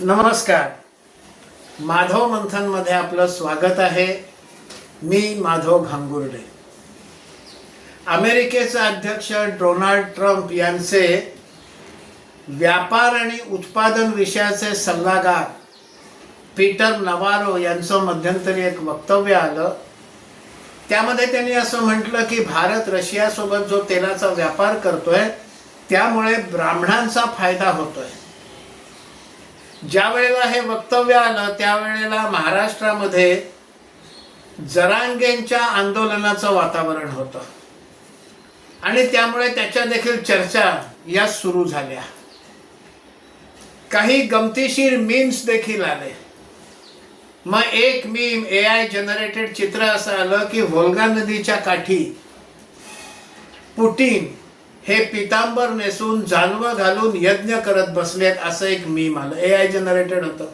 नमस्कार. माधव मंथनमध्ये आपलं स्वागत आहे. मी माधव घांगुर्डे अमेरिकेचे अध्यक्ष डोनाल्ड ट्रम्प यांचे व्यापार आणि उत्पादन विषयाचे सल्लागार पीटर नवारो यांचं मध्यंतरी एक वक्तव्य आलं. त्यामध्ये त्यांनी असं म्हटलं की भारत रशियासोबत जो तेलाचा व्यापार करतोय त्यामुळे ब्राह्मणांचा फायदा होतोय. ज्या वेळेला हे वक्तव्य आलं त्यावेळेला महाराष्ट्रामध्ये जरांगेंच्या आंदोलनाचं वातावरण होतं. आणि त्यामुळे त्याच्या देखील चर्चा या सुरू झाल्या. काही गमतीशीर मीम्स देखील आले. मग एक मीम ए आय जनरेटेड चित्र असं आलं की व्होल्गा नदीच्या काठी पुटीन हे पितांबर नेसून जानवं घालून यज्ञ करत बसलेत असं एक मीम आलं. ए आय जनरेटेड होतं.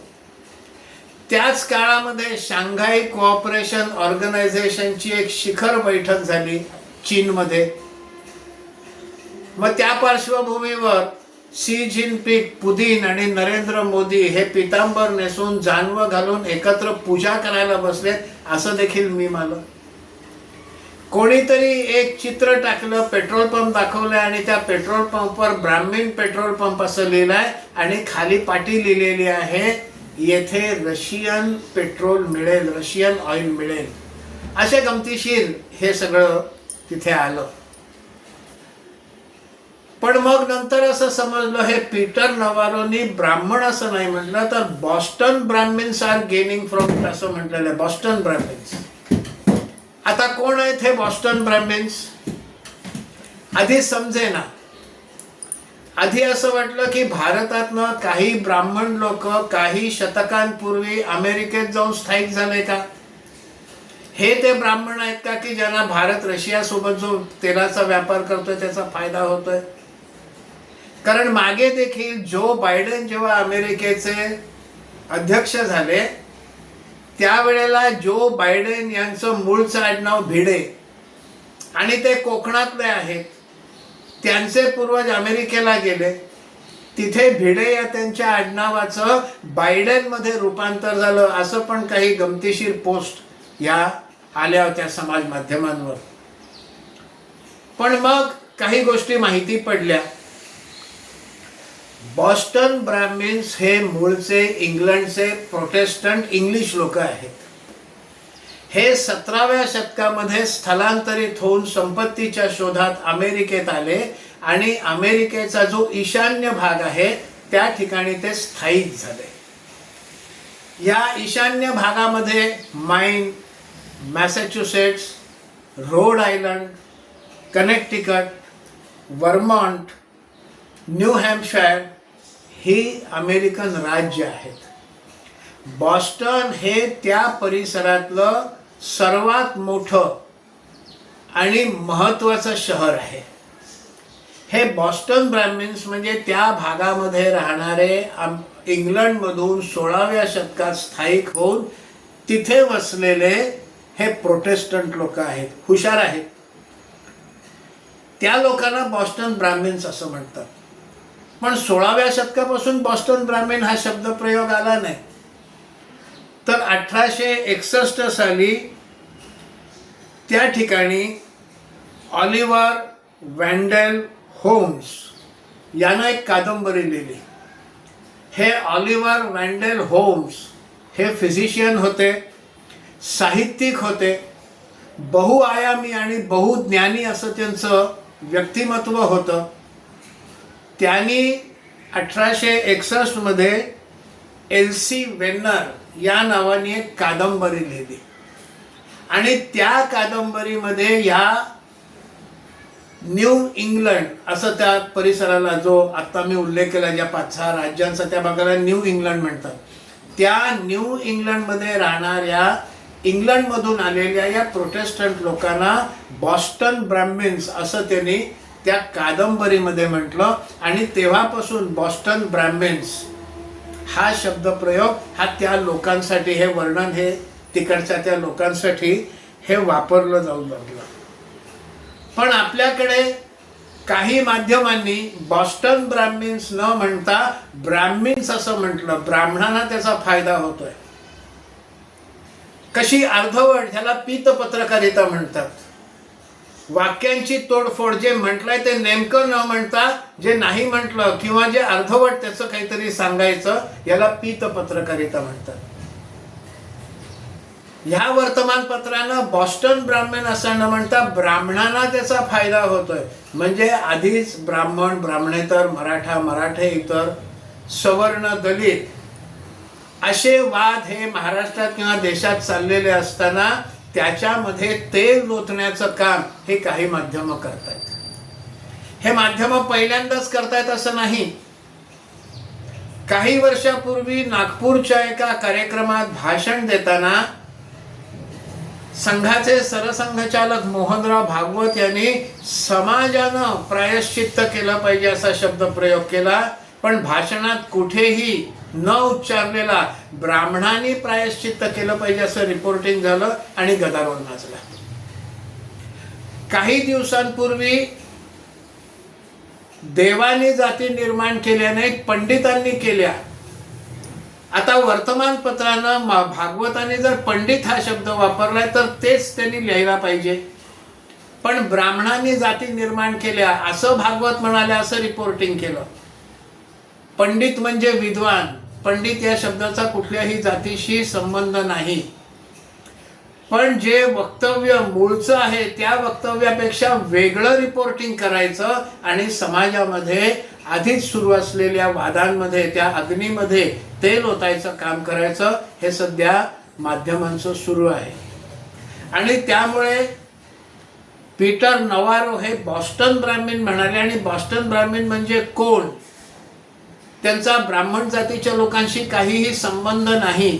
त्याच काळामध्ये शांघाई कोऑपरेशन ऑर्गनायझेशनची एक शिखर बैठक झाली चीनमध्ये. मग त्या पार्श्वभूमीवर सी जिनपिंग पुदिन आणि नरेंद्र मोदी हे पितांबर नेसून जानवं घालून एकत्र पूजा करायला बसलेत असं देखील मी मानलं कोणीतरी एक चित्र टाकलं पेट्रोल पंप दाखवलंय आणि त्या पेट्रोल पंपवर ब्राह्मीण पेट्रोल पंप असं लिहिलंय आणि खाली पाटी लिहिलेली आहे येथे रशियन पेट्रोल मिळेल रशियन ऑइल मिळेल. असे गमतीशीर हे सगळं तिथे आलं. पण मग नंतर असं समजलं हे पीटर नवारोनी ब्राह्मण असं नाही म्हटलं तर Boston Brahmins are gaining from असं म्हटलेलं आहे बॉस्टन ब्राह्मिन्स आता कोण आहेत हे बॉस्टन ब्राह्मिन्स आधी समजे ना. आधी असं वाटलं की भारतातनं काही ब्राह्मण लोक काही शतकांपूर्वी अमेरिकेत जाऊन स्थायिक झाले का? हे ते ब्राह्मण आहेत का की ज्यांना भारत रशियासोबत जो तेलाचा व्यापार करतोय त्याचा फायदा होतोय? कारण मागे देखील जो बायडन जेव्हा अमेरिकेचे अध्यक्ष झाले त्यावेळेला जो बायडेन यांचं मूळचं आडनाव भिडे आणि ते कोकणातले आहेत त्यांचे पूर्वज अमेरिकेला गेले. तिथे भिडे या त्यांच्या आडनावाचं बायडेनमध्ये रूपांतर झालं असं पण काही गमतीशीर पोस्ट या आल्या होत्या समाज माध्यमांवर. पण मग काही गोष्टी माहिती पडल्या. बॉस्टन ब्राह्मिन्स हे मूळचे इंग्लंडचे प्रोटेस्टंट इंग्लिश लोक आहेत. हे सतराव्या शतकामध्ये स्थलांतरित होऊन संपत्तीच्या शोधात अमेरिकेत आले आणि अमेरिकेचा जो ईशान्य भाग आहे त्या ठिकाणी ते स्थायिक झाले. या ईशान्य भागामध्ये Maine Massachusetts Rhode Island Connecticut Vermont New Hampshire ही अमेरिकन राज्य आहेत. बॉस्टन हे त्या परिसरातलं सर्वात मोठं आणि महत्त्वाचं शहर आहे. हे बॉस्टन ब्राह्मिन्स म्हणजे त्या भागामध्ये राहणारे इंग्लंडमधून सोळाव्या शतकात स्थायिक होऊन तिथे वसलेले हे प्रोटेस्टंट लोक आहेत हुशार आहेत. त्या लोकांना बॉस्टन ब्राह्मिन्स असं म्हणतात. पण सोळाव्या शतकापासून बॉस्टन ब्राह्मीण हा शब्द प्रयोग आला नाही. तर अठराशे एकसष्ट साली त्या ठिकाणी ऑलिव्हर वॅन्डेल होम्स यानं एक कादंबरी लिहिली. हे ऑलिव्हर वॅन्डेल होम्स हे फिजिशियन होते साहित्यिक होते बहुआयामी आणि बहुज्ञानी असं त्यांचं व्यक्तिमत्व होतं. त्यांनी अठराशे एकसष्टमध्ये एल सी वेन्नर या नावाने एक कादंबरी लिहिली. आणि त्या कादंबरीमध्ये ह्या न्यू इंग्लंड असं त्या परिसराला जो आत्ता मी उल्लेख केला ज्या पाच सहा राज्यांचा त्या भागाला न्यू इंग्लंड म्हणतात. त्या न्यू इंग्लंडमध्ये राहणाऱ्या इंग्लंडमधून आलेल्या या प्रोटेस्टंट लोकांना बॉस्टन ब्राह्मिन्स असं त्यांनी त्या कादंबरीमध्ये म्हटलं आणि तेव्हापासून बॉस्टन ब्राह्मिन्स हा शब्दप्रयोग हा त्या लोकांसाठी हे वर्णन हे तिकडच्या त्या लोकांसाठी हे वापरलं जाऊ लागलं. पण आपल्याकडे काही माध्यमांनी बॉस्टन ब्राह्मिन्स न म्हणता ब्राह्मिन्स असं म्हटलं ब्राह्मणांना त्याचा फायदा होतोय. कशी अर्धवट ह्याला पीत पत्रकारिता म्हणतात. वाक्यांची तोडफोड जे म्हटलंय ते नेमकं न म्हणता जे नाही म्हटलं किंवा जे अर्धवट त्याचं काहीतरी सांगायचं याला पीत पत्रकारिता म्हणतात. ह्या वर्तमानपत्रानं बॉस्टन ब्राह्मण असं न म्हणता ब्राह्मणांना त्याचा फायदा होतोय. म्हणजे आधीच ब्राह्मण ब्राह्मणेतर मराठा मराठे इतर सवर्ण दलित असे वाद हे महाराष्ट्रात किंवा देशात चाललेले असताना त्याच्यामध्ये तेल लोटण्याचं काम हे काही माध्यम करतायत. हे माध्यम पहिल्यांदाच करतायत असं नाही. काही वर्षापूर्वी नागपूरच्या एका कार्यक्रमात भाषण देताना संघाचे सरसंघचालक मोहनराव भागवत यांनी समाजानं प्रायश्चित्त केलं पाहिजे असा शब्द प्रयोग केला पण भाषणात कुठेही न उच्चारलेला ब्राह्मणांनी प्रायश्चित्त केलं पाहिजे असं रिपोर्टिंग झालं आणि गदारोळ नाचला. काही दिवसांपूर्वी देवाने जाती निर्माण केल्या नाही पंडितांनी केल्या. आता वर्तमानपत्रानं मा- भागवताने जर पंडित हा शब्द वापरलाय तर तेच त्यांनी लिहायला पाहिजे. पण ब्राह्मणांनी जाती निर्माण केल्या असं भागवत म्हणाले असं रिपोर्टिंग केलं. पंडित म्हणजे विद्वान. पंडित या शब्दाचा कुठल्याही जातीशी संबंध नाही. पण जे वक्तव्य मूळचं आहे त्या वक्तव्यापेक्षा वेगळं रिपोर्टिंग करायचं आणि समाजामध्ये आधीच सुरू असलेल्या वादांमध्ये त्या अग्नीमध्ये तेल ओतायचं काम करायचं हे सध्या माध्यमांचं सुरू आहे. आणि त्यामुळे पीटर नवारो हे बॉस्टन ब्राह्मीण म्हणाले आणि बॉस्टन ब्राह्मीण म्हणजे कोण? त्यांचा ब्राह्मण जातीच्या लोकांशी काहीही संबंध नाही.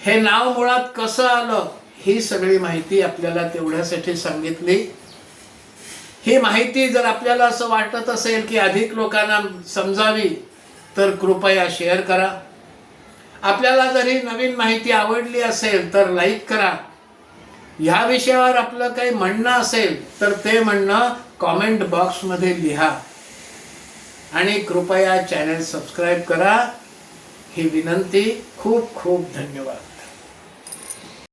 हे नाव मुळात कसं आलं ही सगळी माहिती आपल्याला तेवढ्यासाठी सांगितली. ही माहिती जर आपल्याला असं वाटत असेल की अधिक लोकांना समजावी तर कृपया शेअर करा. आपल्याला जर ही नवीन माहिती आवडली असेल तर लाईक करा. ह्या विषयावर आपलं काही म्हणणं असेल तर ते म्हणणं कॉमेंट बॉक्समध्ये लिहा. आणि कृपया चॅनल सबस्क्राईब करा. ही विनंती. खूप खूप धन्यवाद.